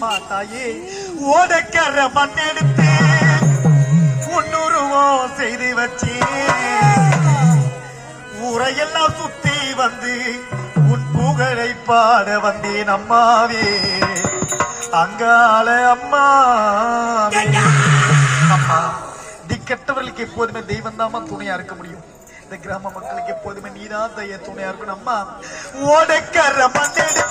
அம்மா தாயே ஓடக்கர மண்ணெடுத்து உன்னுருவம் செய்து வச்சேன். ஊரையெல்லாம் சுத்தி வந்து உன் புகழை பாட வந்தேன் அம்மாவே. அங்காள அம்மா. அம்மா திக்கட்டவர்களுக்கு எப்போதுமே தெய்வம் தாமா துணையா இருக்க முடியும். இந்த கிராம மக்களுக்கு எப்போதுமே நீதான் தைய துணையா இருக்கணும் அம்மா. ஓடக்கர மண்ணெடுத்து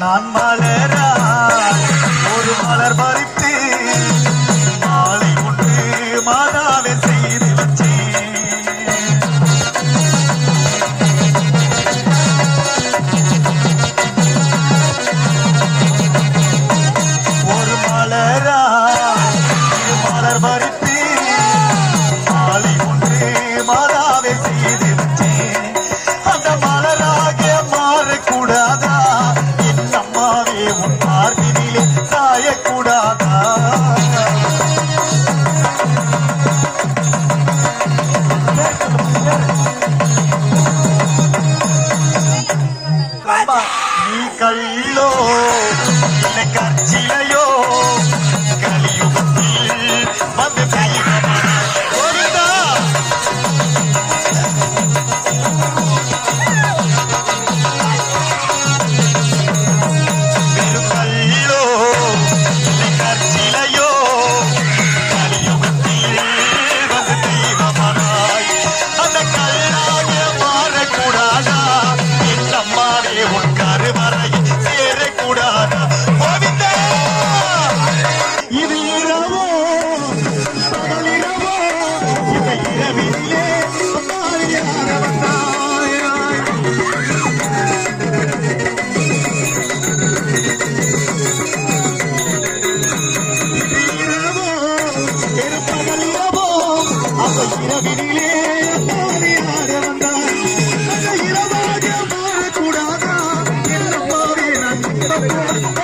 நான் மலை Thank.